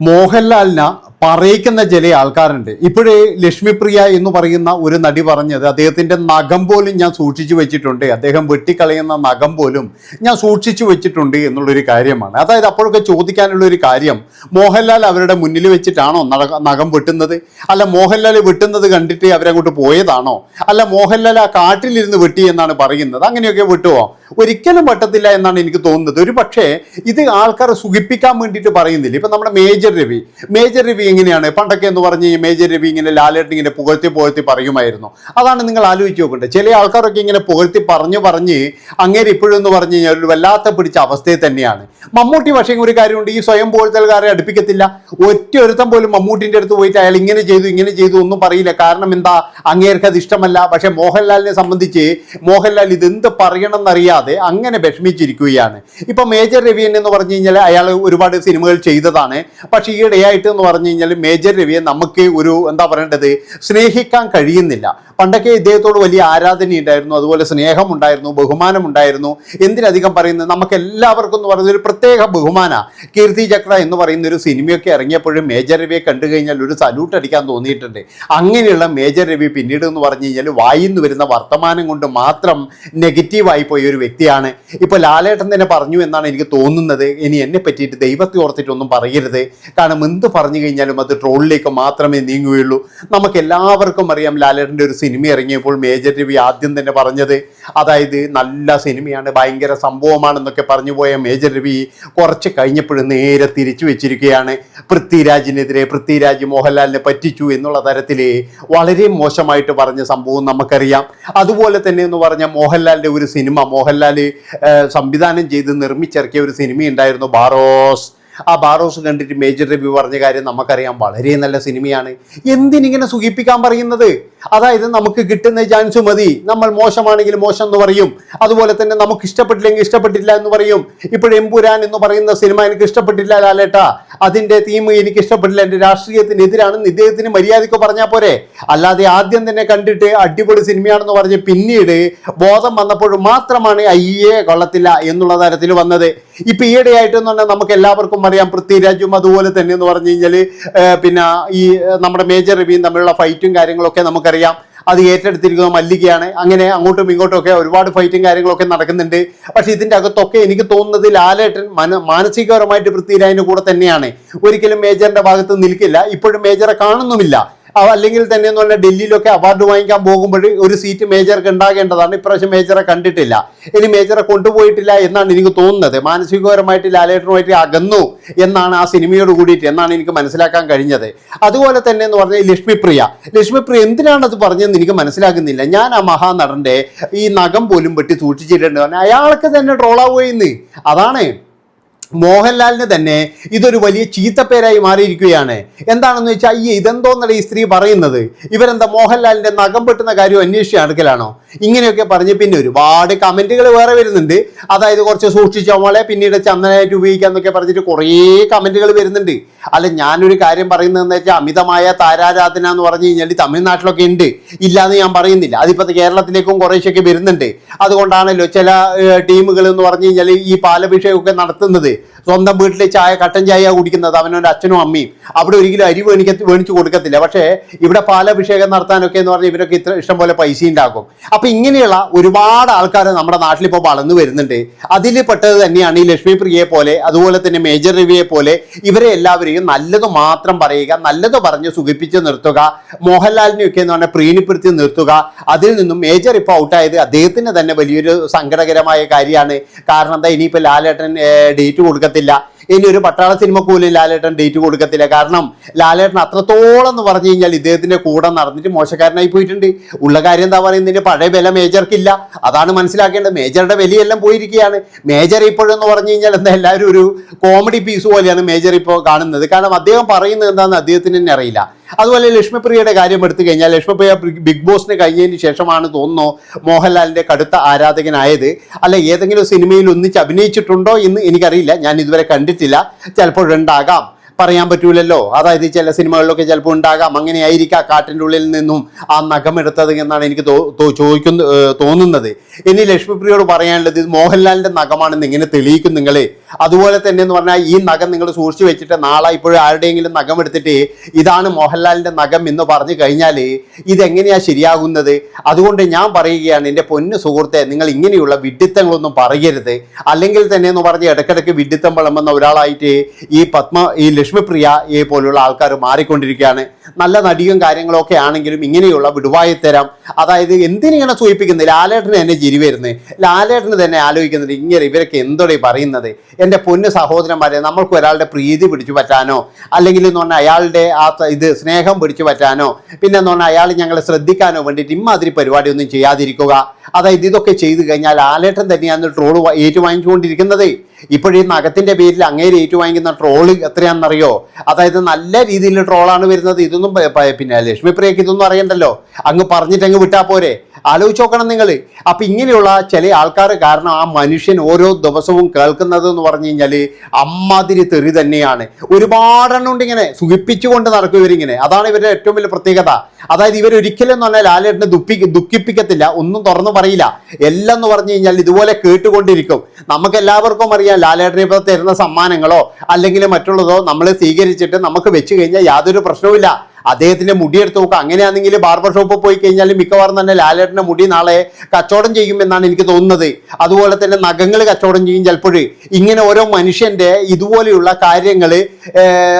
മോഹൻലാലിന് പറയിക്കുന്ന ചില ആൾക്കാരുണ്ട്. ഇപ്പോഴേ ലക്ഷ്മിപ്രിയ എന്ന് പറയുന്ന ഒരു നടി പറഞ്ഞത് അദ്ദേഹത്തിന്റെ നഖം പോലും ഞാൻ സൂക്ഷിച്ചു വെച്ചിട്ടുണ്ട്. അദ്ദേഹം വെട്ടിക്കളയുന്ന നഖം പോലും ഞാൻ സൂക്ഷിച്ചു വെച്ചിട്ടുണ്ട് എന്നുള്ളൊരു കാര്യമാണ്. അതായത് അപ്പോഴൊക്കെ ചോദിക്കാനുള്ള ഒരു കാര്യം മോഹൻലാൽ അവരുടെ മുന്നിൽ വെച്ചിട്ടാണോ നഖ- വെട്ടുന്നത്? അല്ല മോഹൻലാൽ വെട്ടുന്നത് കണ്ടിട്ട് അവരങ്ങോട്ട് പോയതാണോ? അല്ല മോഹൻലാൽ ആ കാട്ടിലിരുന്ന് വെട്ടി എന്നാണ് പറയുന്നത്? അങ്ങനെയൊക്കെ വെട്ടുവോ? ഒരിക്കലും വെട്ടത്തില്ല എന്നാണ് എനിക്ക് തോന്നുന്നത്. ഒരു പക്ഷേ ഇത് ആൾക്കാരെ സുഖിപ്പിക്കാൻ വേണ്ടിയിട്ട് പറയുന്നില്ല. ഇപ്പം നമ്മുടെ മേജർ രവി മേജർ രവി എങ്ങനെയാണ്? പണ്ടൊക്കെ എന്ന് പറഞ്ഞ് ഈ മേജർ രവി ഇങ്ങനെ ലാലേട്ടൻ ഇങ്ങനെ പുകഴ്ത്തി പുകഴ്ത്തി പറയുമായിരുന്നു. അതാണ് നിങ്ങൾ ആലോചിച്ച് നോക്കേണ്ടത്. ചില ആൾക്കാരൊക്കെ ഇങ്ങനെ പുകഴ്ത്തി പറഞ്ഞു പറഞ്ഞ് അങ്ങേര് ഇപ്പോഴും എന്ന് പറഞ്ഞു കഴിഞ്ഞാൽ ഒരു വല്ലാത്ത പിടിച്ച അവസ്ഥയിൽ തന്നെയാണ്. മമ്മൂട്ടി പക്ഷേ ഒരു കാര്യമുണ്ട്. ഈ സ്വയം പോലത്തൽക്കാരെ അടുപ്പിക്കത്തില്ല. ഒറ്റ ഒരുത്തം പോലും മമ്മൂട്ടിന്റെ അടുത്ത് പോയിട്ട് അയാൾ ഇങ്ങനെ ചെയ്തു ഇങ്ങനെ ചെയ്തു ഒന്നും പറയില്ല. കാരണം എന്താ? അങ്ങേർക്ക് അത് ഇഷ്ടമല്ല. പക്ഷേ മോഹൻലാലിനെ സംബന്ധിച്ച് മോഹൻലാൽ ഇതെന്ത് പറയണം എന്നറിയാതെ അങ്ങനെ വിഷമിച്ചിരിക്കുകയാണ്. ഇപ്പം മേജർ രവിയൻ എന്ന് പറഞ്ഞു കഴിഞ്ഞാൽ അയാൾ ഒരുപാട് സിനിമകൾ ചെയ്തതാണ്. പക്ഷേ ഈയിടെയായിട്ട് എന്ന് പറഞ്ഞു കഴിഞ്ഞാൽ മേജർ രവിയെ നമുക്ക് ഒരു എന്താ പറയേണ്ടത് സ്നേഹിക്കാൻ കഴിയുന്നില്ല. പണ്ടൊക്കെ ഇദ്ദേഹത്തോട് വലിയ ആരാധന ഉണ്ടായിരുന്നു അതുപോലെ സ്നേഹമുണ്ടായിരുന്നു ബഹുമാനമുണ്ടായിരുന്നു. എന്തിനധികം പറയുന്നത്? നമുക്ക് എല്ലാവർക്കും എന്ന് പറയുന്നത് ഒരു പ്രത്യേക ബഹുമാന. കീർത്തി ചക്ര എന്ന് പറയുന്ന ഒരു സിനിമയൊക്കെ ഇറങ്ങിയപ്പോഴും മേജർ രവിയെ കണ്ടു കഴിഞ്ഞാൽ ഒരു സല്യൂട്ട് അടിക്കാൻ തോന്നിയിട്ടുണ്ട്. അങ്ങനെയുള്ള മേജർ രവി പിന്നീട് എന്ന് പറഞ്ഞു കഴിഞ്ഞാൽ വായിന്ന് വരുന്ന വർത്തമാനം കൊണ്ട് മാത്രം നെഗറ്റീവായി പോയ ഒരു വ്യക്തിയാണ്. ഇപ്പോൾ ലാലേട്ടൻ തന്നെ പറഞ്ഞു എന്നാണ് എനിക്ക് തോന്നുന്നത്. ഇനി എന്നെ പറ്റിയിട്ട് ദൈവത്തെ ഓർത്തിട്ടൊന്നും പറയരുത്. കാരണം എന്ത് പറഞ്ഞു കഴിഞ്ഞാലും അത് ട്രോളിലേക്ക് മാത്രമേ നീങ്ങുകയുള്ളൂ. നമുക്ക് എല്ലാവർക്കും അറിയാം ലാലേട്ടന്റെ ഒരു സിനിമ ഇറങ്ങിയപ്പോൾ മേജർ രവി ആദ്യം തന്നെ പറഞ്ഞത് അതായത് നല്ല സിനിമയാണ് ഭയങ്കര സംഭവമാണെന്നൊക്കെ പറഞ്ഞു പോയ മേജർ രവി കുറച്ച് കഴിഞ്ഞപ്പോഴും നേരെ തിരിച്ചു വെച്ചിരിക്കുകയാണ്. പൃഥ്വിരാജിനെതിരെ പൃഥ്വിരാജ് മോഹൻലാലിനെ പറ്റിച്ചു എന്നുള്ള തരത്തിൽ വളരെ മോശമായിട്ട് പറഞ്ഞ സംഭവം നമുക്കറിയാം. അതുപോലെ തന്നെ എന്ന് പറഞ്ഞാൽ മോഹൻലാലിന്റെ ഒരു സിനിമ മോഹൻലാൽ സംവിധാനം ചെയ്ത് നിർമ്മിച്ചിറക്കിയ ഒരു സിനിമ ഉണ്ടായിരുന്നു ബാറോസ്. ആ ബാറോസ് കണ്ടിട്ട് മേജർ റിവ്യൂ പറഞ്ഞ കാര്യം നമുക്കറിയാം. വളരെ നല്ല സിനിമയാണ്. എന്തിനിങ്ങനെ സുഖിപ്പിക്കാൻ പറയുന്നത്? അതായത് നമുക്ക് കിട്ടുന്ന ചാൻസ് മതി. നമ്മൾ മോശമാണെങ്കിൽ മോശം എന്ന് പറയും. അതുപോലെ തന്നെ നമുക്ക് ഇഷ്ടപ്പെട്ടില്ലെങ്കിൽ ഇഷ്ടപ്പെട്ടില്ല എന്ന് പറയും. ഇപ്പോൾ എമ്പുരാൻ എന്ന് പറയുന്ന സിനിമ എനിക്ക് ഇഷ്ടപ്പെട്ടില്ല ലാലേട്ട. അതിന്റെ തീം എനിക്ക് ഇഷ്ടപ്പെട്ടില്ല. എന്റെ രാഷ്ട്രീയത്തിനെതിരാണെന്ന് ഇദ്ദേഹത്തിന് മര്യാദയ്ക്ക് പറഞ്ഞാൽ പോരെ. അല്ലാതെ ആദ്യം തന്നെ കണ്ടിട്ട് അടിപൊളി സിനിമയാണെന്ന് പറഞ്ഞ് പിന്നീട് ബോധം വന്നപ്പോഴും മാത്രമാണ് അയ്യേ കൊള്ളത്തില്ല എന്നുള്ള തരത്തിൽ വന്നത്. ഇപ്പൊ ഈയിടെയായിട്ട് എന്ന് പറഞ്ഞാൽ നമുക്ക് എല്ലാവർക്കും അറിയാം പൃഥ്വിരാജും അതുപോലെ തന്നെ എന്ന് പറഞ്ഞു കഴിഞ്ഞാൽ പിന്നെ ഈ നമ്മുടെ മേജർ രവിയും തമ്മിലുള്ള ഫൈറ്റും കാര്യങ്ങളൊക്കെ നമുക്കറിയാം. അത് ഏറ്റെടുത്തിരിക്കുന്ന മല്ലികയാണ്. അങ്ങനെ അങ്ങോട്ടും ഇങ്ങോട്ടും ഒക്കെ ഒരുപാട് ഫൈറ്റും കാര്യങ്ങളൊക്കെ നടക്കുന്നുണ്ട്. പക്ഷെ ഇതിന്റെ അകത്തൊക്കെ എനിക്ക് തോന്നുന്നത് ലാലേട്ടൻ മന മാനസികപരമായിട്ട് പൃഥ്വിരാജിന്റെ കൂടെ തന്നെയാണ്. ഒരിക്കലും മേജറിന്റെ ഭാഗത്ത് നിൽക്കില്ല. ഇപ്പോഴും മേജറെ കാണുന്നുമില്ല. അല്ലെങ്കിൽ തന്നെ എന്ന് പറഞ്ഞാൽ ഡൽഹിയിലൊക്കെ അവാർഡ് വാങ്ങിക്കാൻ പോകുമ്പോൾ ഒരു സീറ്റ് മേജർക്ക് ഉണ്ടാകേണ്ടതാണ്. ഇപ്രാവശ്യം മേജറെ കണ്ടിട്ടില്ല. ഇനി മേജറെ കൊണ്ടുപോയിട്ടില്ല എന്നാണ് എനിക്ക് തോന്നുന്നത്. മാനസികപരമായിട്ട് ലാലേട്ടനുമായിട്ട് അകന്നു എന്നാണ് ആ സിനിമയോട് കൂടിയിട്ട് എന്നാണ് എനിക്ക് മനസ്സിലാക്കാൻ കഴിഞ്ഞത്. അതുപോലെ തന്നെ എന്ന് പറഞ്ഞാൽ ലക്ഷ്മിപ്രിയ. ലക്ഷ്മിപ്രിയ എന്തിനാണത് പറഞ്ഞതെന്ന് എനിക്ക് മനസ്സിലാകുന്നില്ല. ഞാൻ ആ മഹാനടന്റെ ഈ നഖം പോലും വെട്ടി സൂക്ഷിച്ചിട്ടുണ്ട്. അയാൾക്ക് തന്നെ ട്രോളാവുകയെന്ന് അതാണ് മോഹൻലാലിന് തന്നെ ഇതൊരു വലിയ ചീത്തപ്പേരായി മാറിയിരിക്കുകയാണ്. എന്താണെന്ന് വെച്ചാൽ ഈ ഇതെന്തോന്നട ഈ സ്ത്രീ പറയുന്നത്? ഇവരെന്താ മോഹൻലാലിന്റെ നഖം പെട്ടുന്ന കാര്യം അന്വേഷിച്ച് അടുക്കലാണോ? ഇങ്ങനെയൊക്കെ പറഞ്ഞ് പിന്നെ ഒരുപാട് കമന്റുകൾ വേറെ വരുന്നുണ്ട്. അതായത് കുറച്ച് സൂക്ഷിച്ച മോളെ പിന്നീട് ചന്ദനമായിട്ട് ഉപയോഗിക്കാന്നൊക്കെ പറഞ്ഞിട്ട് കുറേ കമന്റുകൾ വരുന്നുണ്ട്. അല്ല ഞാനൊരു കാര്യം പറയുന്നതെന്ന് വെച്ചാൽ അമിതമായ താരാരാധന എന്ന് പറഞ്ഞു കഴിഞ്ഞാൽ തമിഴ്നാട്ടിലൊക്കെ ഉണ്ട്. ഇല്ലാന്ന് ഞാൻ പറയുന്നില്ല. അതിപ്പോ കേരളത്തിലേക്കും കുറേശ്ശൊക്കെ വരുന്നുണ്ട്. അതുകൊണ്ടാണല്ലോ ചില ടീമുകൾ എന്ന് പറഞ്ഞു കഴിഞ്ഞാൽ ഈ പാലഭിഷേകമൊക്കെ നടത്തുന്നത്. സ്വന്തം വീട്ടിൽ ചായ കട്ടൻ ചായ കുടിക്കുന്നത്. അവനവന്റെ അച്ഛനും അമ്മയും. അവിടെ ഒരിക്കലും അരി വേണിക്ക വേണിച്ച് കൊടുക്കത്തില്ല. പക്ഷേ ഇവിടെ പാലഭിഷേകം നടത്താനൊക്കെ എന്ന് പറഞ്ഞാൽ ഇവരൊക്കെ ഇത്ര ഇഷ്ടം പോലെ പൈസ ഉണ്ടാക്കും. അപ്പം ഇങ്ങനെയുള്ള ഒരുപാട് ആൾക്കാർ നമ്മുടെ നാട്ടിലിപ്പോൾ വളർന്നു വരുന്നുണ്ട്. അതിൽ പെട്ടത് തന്നെയാണ് ഈ ലക്ഷ്മി പ്രിയയെ പോലെ അതുപോലെ തന്നെ മേജർ രവിയെ പോലെ ഇവരെ എല്ലാവരെയും നല്ലത് മാത്രം പറയുക നല്ലത് പറഞ്ഞ് സുഖിപ്പിച്ച് നിർത്തുക മോഹൻലാലിനെയൊക്കെ എന്ന് പറഞ്ഞാൽ പ്രീണിപ്പെടുത്തി നിർത്തുക. അതിൽ നിന്നും മേജർ ഇപ്പോൾ ഔട്ടായത് അദ്ദേഹത്തിന് തന്നെ വലിയൊരു സങ്കടകരമായ കാര്യമാണ്. കാരണം എന്താ ഇനിയിപ്പോൾ ലാലേട്ടൻ ഡേറ്റ് കൊടുക്കത്തില്ല. ഇനി ഒരു പട്ടാള സിനിമ പോലും ലാലേട്ടൻ ഡേറ്റ് കൊടുക്കത്തില്ല. കാരണം ലാലേട്ടൻ അത്രത്തോളം എന്ന് പറഞ്ഞു കഴിഞ്ഞാൽ ഇദ്ദേഹത്തിന്റെ കൂടെ നടന്നിട്ട് മോശക്കാരനായി പോയിട്ടുണ്ട്. ഉള്ള കാര്യം എന്താ പറയുന്നതിന് പഴയ വില മേജർക്കില്ല. അതാണ് മനസ്സിലാക്കേണ്ടത്. മേജറുടെ വിലയെല്ലാം പോയിരിക്കുകയാണ്. മേജർ ഇപ്പോഴെന്ന് പറഞ്ഞു കഴിഞ്ഞാൽ എന്താ എല്ലാവരും ഒരു കോമഡി പീസ് പോലെയാണ് മേജർ ഇപ്പോൾ കാണുന്നത്. കാരണം അദ്ദേഹം പറയുന്നത് എന്താണെന്ന് അദ്ദേഹത്തിന് തന്നെ അറിയില്ല. അതുപോലെ ലക്ഷ്മിപ്രിയയുടെ കാര്യം എടുത്തു കഴിഞ്ഞാൽ ലക്ഷ്മിപ്രിയ ബിഗ് ബോസിന് കഴിഞ്ഞതിന് ശേഷമാണ് തോന്നുന്നു മോഹൻലാലിന്റെ കടുത്ത ആരാധകനായത്. അല്ല ഏതെങ്കിലും സിനിമയിൽ ഒന്നിച്ച് അഭിനയിച്ചിട്ടുണ്ടോ എന്ന് എനിക്കറിയില്ല. ഞാൻ ഇതുവരെ കണ്ടിട്ടില്ല. ചിലപ്പോൾ ഉണ്ടാകാം പറയാൻ പറ്റൂലല്ലോ. അതായത് ചില സിനിമകളിലൊക്കെ ചിലപ്പോൾ ഉണ്ടാകാം. അങ്ങനെ ആയിരിക്കാം കാട്ടിന്റെ ഉള്ളിൽ നിന്നും ആ നഖമെടുത്തത് എന്നാണ് എനിക്ക് ചോദിക്കുന്ന തോന്നുന്നത്. ഇനി ലക്ഷ്മിപ്രിയോട് പറയാനുള്ളത് ഇത് മോഹൻലാലിന്റെ നഖമാണെന്ന് ഇങ്ങനെ തെളിയിക്കും നിങ്ങൾ അതുപോലെ തന്നെ എന്ന് പറഞ്ഞാൽ ഈ നഖം നിങ്ങൾ സൂക്ഷിച്ചു വെച്ചിട്ട് നാളെ ഇപ്പോഴും ആരുടെയെങ്കിലും നഖം എടുത്തിട്ട് ഇതാണ് മോഹൻലാലിന്റെ നഖം എന്ന് പറഞ്ഞു കഴിഞ്ഞാൽ ഇതെങ്ങനെയാണ് ശരിയാകുന്നത്? അതുകൊണ്ട് ഞാൻ പറയുകയാണ് എന്റെ പൊന്ന് സുഹൃത്തെ നിങ്ങൾ ഇങ്ങനെയുള്ള വിഡിത്തങ്ങളൊന്നും പറയരുത്. അല്ലെങ്കിൽ തന്നെ എന്ന് പറഞ്ഞ് ഇടയ്ക്കിടയ്ക്ക് വിഡിത്തം വിളമ്പുന്ന ഒരാളായിട്ട് ഈ പത്മ ഈ ലക്ഷ്മിപ്രിയ പോലുള്ള ആൾക്കാർ മാറിക്കൊണ്ടിരിക്കുകയാണ്. നല്ല നടിയും കാര്യങ്ങളൊക്കെ ആണെങ്കിലും ഇങ്ങനെയുള്ള വിടുവായി അതായത് എന്തിനാണ് സൂചിപ്പിക്കുന്നത്? ലാലേട്ടന് തന്നെ ചിരി വരുന്നത്. ലാലേട്ടന് തന്നെ ആലോചിക്കുന്നത് ഇങ്ങനെ ഇവരൊക്കെ എന്തോടെ പറയുന്നത്? എന്റെ പൊന്ന് സഹോദരന്മാരെ നമ്മൾക്ക് ഒരാളുടെ പ്രീതി പിടിച്ചു പറ്റാനോ അല്ലെങ്കിൽ എന്ന് പറഞ്ഞാൽ അയാളുടെ ആ ഇത് സ്നേഹം പിടിച്ചു പറ്റാനോ പിന്നെ എന്ന് പറഞ്ഞാൽ അയാൾ ഞങ്ങളെ ശ്രദ്ധിക്കാനോ വേണ്ടിയിട്ട് ഇമ്മാതിരി പരിപാടിയൊന്നും ചെയ്യാതിരിക്കുക. അതായത് ഇതൊക്കെ ചെയ്തു കഴിഞ്ഞാൽ ആലേട്ടൻ തന്നെയാണ് ട്രോൾ ഏറ്റുവാങ്ങിച്ചുകൊണ്ടിരിക്കുന്നത് ഇപ്പോഴീ നഖത്തിന്റെ പേരിൽ അങ്ങേര് ഏറ്റുവാങ്ങിക്കുന്ന ട്രോൾ എത്രയാണെന്നറിയോ? അതായത് നല്ല രീതിയിൽ ട്രോളാണ് വരുന്നത്. ഇതൊന്നും പിന്നെ ലക്ഷ്മിപ്രിയക്ക് ഇതൊന്നും അറിയണ്ടല്ലോ. അങ്ങ് പറഞ്ഞിട്ട് അങ്ങ് വിട്ടാ പോരെ. ആലോചിച്ച് നോക്കണം നിങ്ങൾ അപ്പൊ ഇങ്ങനെയുള്ള ചില ആൾക്കാർ കാരണം ആ മനുഷ്യൻ ഓരോ ദിവസവും കേൾക്കുന്നത് എന്ന് പറഞ്ഞു കഴിഞ്ഞാൽ അമ്മാതിരി തെറി തന്നെയാണ്. ഒരുപാടെണ്ണം ഉണ്ട് ഇങ്ങനെ സുഖിപ്പിച്ചുകൊണ്ട് നടക്കും ഇവരിങ്ങനെ. അതാണ് ഇവരുടെ ഏറ്റവും വലിയ പ്രത്യേകത. അതായത് ഇവർ ഒരിക്കലും എന്ന് പറഞ്ഞാൽ ലാലേട്ടനെ ദുഃഖി ദുഃഖിപ്പിക്കത്തില്ല. ഒന്നും തുറന്നു പറയില്ല. എല്ലാം എന്ന് പറഞ്ഞു കഴിഞ്ഞാൽ ഇതുപോലെ കേട്ടുകൊണ്ടിരിക്കും. നമുക്ക് എല്ലാവർക്കും അറിയാം ലാലേട്ടനെ ഇപ്പോൾ തരുന്ന സമ്മാനങ്ങളോ അല്ലെങ്കിൽ മറ്റുള്ളതോ നമ്മൾ സ്വീകരിച്ചിട്ട് നമുക്ക് വെച്ച് കഴിഞ്ഞാൽ യാതൊരു പ്രശ്നവുമില്ല. അദ്ദേഹത്തിന്റെ മുടി മുടിയെടുത്ത് നോക്കുക അങ്ങനെയാണെങ്കിൽ ബാർബർ ഷോപ്പ് പോയി കഴിഞ്ഞാൽ മിക്കവാറും തന്നെ ലാലേട്ടന്റെ മുടി നാളെ കച്ചവടം ചെയ്യും എന്നാണ് എനിക്ക് തോന്നുന്നത്. അതുപോലെ തന്നെ നഖങ്ങൾ കച്ചവടം ചെയ്യും ചിലപ്പോൾ. ഇങ്ങനെ ഓരോ മനുഷ്യന്റെ ഇതുപോലെയുള്ള കാര്യങ്ങൾ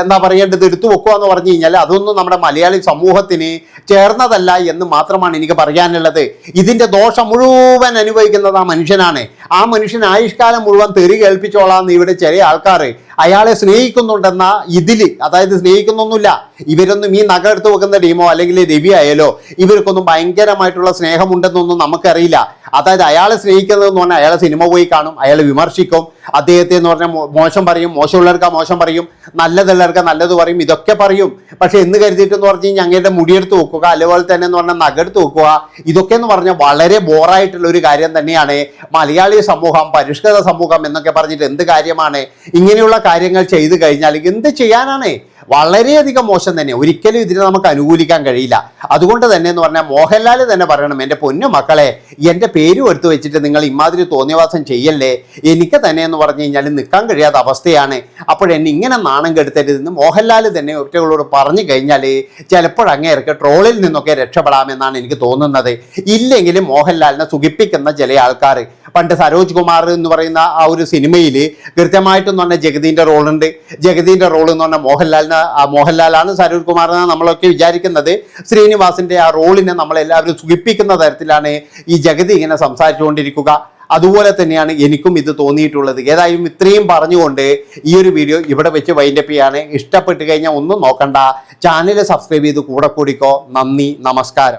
എന്താ പറയേണ്ടത്? എടുത്തു വെക്കുക എന്ന് പറഞ്ഞു കഴിഞ്ഞാൽ അതൊന്നും നമ്മുടെ മലയാളി സമൂഹത്തിന് ചേർന്നതല്ല എന്ന് മാത്രമാണ് എനിക്ക് പറയാനുള്ളത്. ഇതിന്റെ ദോഷം മുഴുവൻ അനുഭവിക്കുന്നത് ആ മനുഷ്യനാണ്. ആ മനുഷ്യൻ ആയുഷ്കാലം മുഴുവൻ തെറി കേൾപ്പിച്ചോളാം ഇവിടെ ചെറിയ ആൾക്കാർ അയാളെ സ്നേഹിക്കുന്നുണ്ടെന്ന ഇതിൽ അതായത് സ്നേഹിക്കുന്നൊന്നുമില്ല ഇവരൊന്നും ഈ നഗ എടുത്ത് വെക്കുന്ന ടീമോ അല്ലെങ്കിൽ രവി ആയാലോ ഇവർക്കൊന്നും ഭയങ്കരമായിട്ടുള്ള സ്നേഹമുണ്ടെന്നൊന്നും നമുക്കറിയില്ല. അതായത് അയാളെ സ്നേഹിക്കുന്നതെന്ന് പറഞ്ഞാൽ അയാളെ സിനിമ പോയി കാണും അയാളെ വിമർശിക്കും. അദ്ദേഹത്തെ എന്ന് പറഞ്ഞാൽ മോശം പറയും മോശമുള്ളവർക്ക് മോശം പറയും നല്ലതുള്ളവർക്ക് നല്ലത് പറയും ഇതൊക്കെ പറയും. പക്ഷെ എന്ന് കരുതിയിട്ടെന്ന് പറഞ്ഞു കഴിഞ്ഞാൽ അങ്ങയുടെ മുടിയെടുത്ത് വെക്കുക അതുപോലെ തന്നെ എന്ന് പറഞ്ഞാൽ നഗെടുത്ത് വെക്കുക ഇതൊക്കെ എന്ന് പറഞ്ഞാൽ വളരെ ബോറായിട്ടുള്ള ഒരു കാര്യം തന്നെയാണ് മലയാളി സമൂഹം പരിഷ്കൃത സമൂഹം എന്നൊക്കെ പറഞ്ഞിട്ട് എന്ത് കാര്യമാണ് ഇങ്ങനെയുള്ള കാര്യങ്ങൾ ചെയ്തു കഴിഞ്ഞാൽ എന്ത് ചെയ്യാനാണ്? വളരെയധികം മോശം തന്നെ. ഒരിക്കലും ഇതിനെ നമുക്ക് അനുകൂലിക്കാൻ കഴിയില്ല. അതുകൊണ്ട് തന്നെ എന്ന് പറഞ്ഞാൽ മോഹൻലാൽ തന്നെ പറയണം എന്റെ പൊന്നു മക്കളെ എന്റെ പേര് എടുത്തു വെച്ചിട്ട് നിങ്ങൾ ഇമാതിരി തോന്നിയവാസം ചെയ്യല്ലേ? എനിക്ക് തന്നെ എന്ന് പറഞ്ഞു കഴിഞ്ഞാൽ നിൽക്കാൻ കഴിയാത്ത അവസ്ഥയാണ്. അപ്പോഴെന്നെ ഇങ്ങനെ നാണം കെടുത്തരുതെന്ന് മോഹൻലാൽ തന്നെ ഒറ്റകളോട് പറഞ്ഞു കഴിഞ്ഞാൽ ചിലപ്പോൾ അങ്ങേർക്ക് ട്രോളിൽ നിന്നൊക്കെ രക്ഷപ്പെടാമെന്നാണ് എനിക്ക് തോന്നുന്നത്. ഇല്ലെങ്കിൽ മോഹൻലാലിനെ സുഖിപ്പിക്കുന്ന ചില ആൾക്കാർ പണ്ട് സരോജ് കുമാർ എന്ന് പറയുന്ന ആ ഒരു സിനിമയിൽ കൃത്യമായിട്ടെന്ന് പറഞ്ഞാൽ ജഗതിന്റെ റോളുണ്ട്. ജഗതിന്റെ റോൾ എന്ന് പറഞ്ഞാൽ മോഹൻലാലിന് ആ മോഹൻലാലാണ് സരോജ് കുമാർ എന്ന് നമ്മളൊക്കെ വിചാരിക്കുന്നത്. ശ്രീനിവാസിന്റെ ആ റോളിനെ നമ്മളെല്ലാവരും സുഖിപ്പിക്കുന്ന തരത്തിലാണ് ഈ ജഗതി ഇങ്ങനെ സംസാരിച്ചുകൊണ്ടിരിക്കുക. അതുപോലെ തന്നെയാണ് എനിക്കും ഇത് തോന്നിയിട്ടുള്ളത്. ഏതായാലും ഇത്രയും പറഞ്ഞുകൊണ്ട് ഈ ഒരു വീഡിയോ ഇവിടെ വെച്ച് വൈൻഡപ്പ് ചെയ്യാണ്. ഇഷ്ടപ്പെട്ട് കഴിഞ്ഞാൽ ഒന്നും നോക്കണ്ട. ചാനൽ സബ്സ്ക്രൈബ് ചെയ്ത് കൂടെ കൂടിക്കോ. നന്ദി നമസ്കാരം.